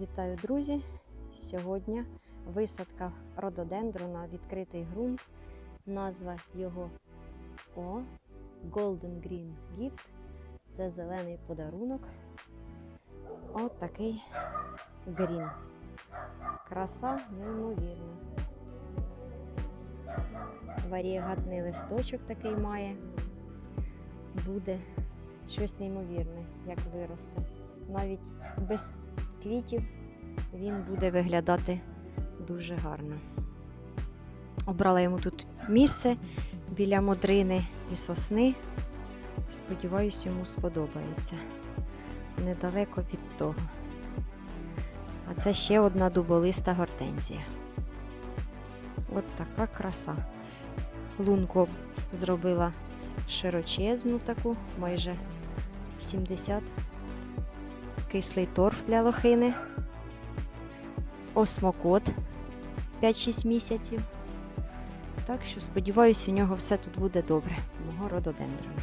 Вітаю, друзі! Сьогодні висадка рододендрона, відкритий ґрунт. Назва його О Golden Green Gift. Це зелений подарунок. От такий грін. Краса неймовірна. Варієгатний листочок такий має. Буде щось неймовірне, як виросте. Навіть без квітів він буде виглядати дуже гарно. Обрала йому тут місце біля модрини і сосни. Сподіваюсь, йому сподобається. Недалеко від того. А це ще одна дуболиста гортензія. От така краса. Лунку зробила широчезну таку, майже 70 кислий торф для лохини, осмокот 5-6 місяців. Так що сподіваюся, у нього все тут буде добре, мого рододендрона.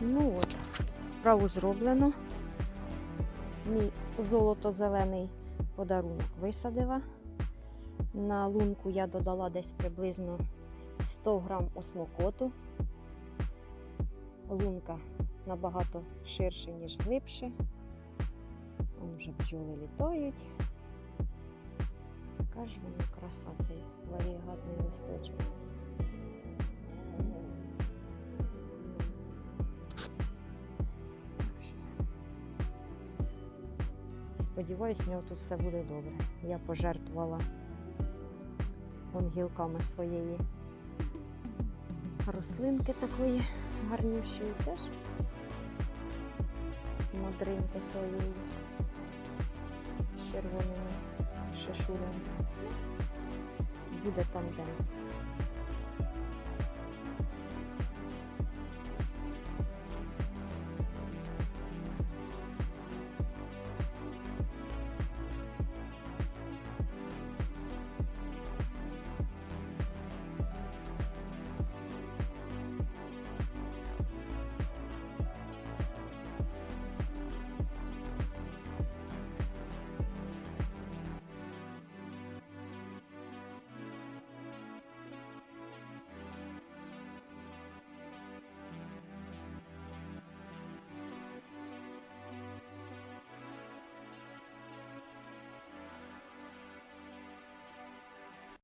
Ну от, справу зроблено. Мій золото-зелений подарунок висадила. На лунку я додала десь приблизно 100 грам осмокоту. Лунка набагато ширше, ніж глибше. Вон вже бджоли літають. Яка ж вона краса, цей варігатний листочок. Сподіваюсь, в нього тут все буде добре. Я пожертвувала вон гілками своєї рослинки такої гарнющої теж мадринки своєї з червоними шишурами. Буде тандем тут.